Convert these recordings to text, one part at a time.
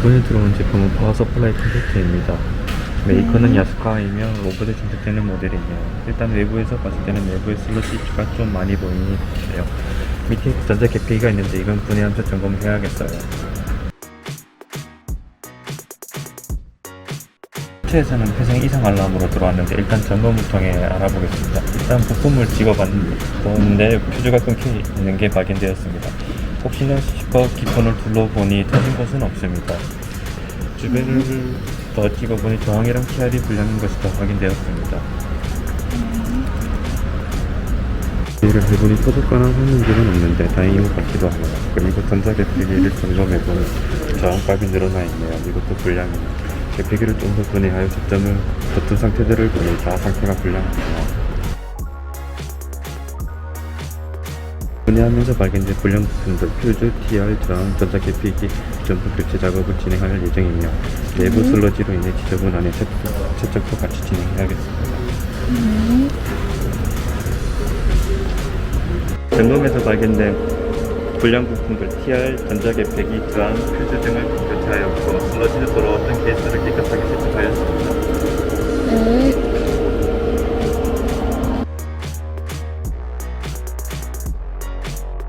이번에 들어온 제품은 파워 서플라이 컴팩트입니다. 메이커는 야스카이며 로봇에 장착되는 모델이네요. 일단 외부에서 봤을 때는 내부에 슬러시가 좀 많이 보이네요. 밑에 전자 개폐기가 있는데 이건 분해하면서 점검해야겠어요. 차에서는 회생 이상 알람으로 들어왔는데 일단 점검을 통해 알아보겠습니다. 일단 부품을 찍어봤는데 퓨즈가 끊겨 있는 게 발견되었습니다. 혹시나 싶어 기폰을 둘러보니 터진 것은 없습니다. 주변을 더 찍어보니 저항이랑 TR이 불량인 것이 더 확인되었습니다. 일을 해보니 한 문제는 없는데 다행인 것 같기도 하고요. 그리고 전자 개폐기를 점검해보니 저항값이 늘어나 있네요. 이것도 불량이네요. 개폐기를 좀 더 분해하여 초점을 버튼 상태들을 보니 다 상태가 불량합니다. 분해하면서 발견된 불량 부품들 퓨즈, TR, 저항, 전자 개폐기 전부 교체 작업을 진행할 예정이며 내부 슬러지로 인해 채- 채점도 같이 진행해야겠습니다. 점검에서 발견된 불량 부품들 TR, 전자 개폐기, 저항, 퓨즈 등을 교체하였고 슬러지로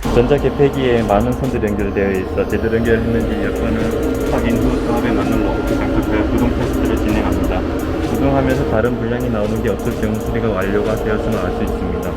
전자 개폐기에 많은 선들이 연결되어 있어 제대로 연결했는지 여건을 확인 후 작업에 맞는 로봇 장착하여 구동 테스트를 진행합니다. 구동하면서 다른 불량이 나오는 게 없을 경우 수리가 완료가 되었음을 알 수 있습니다.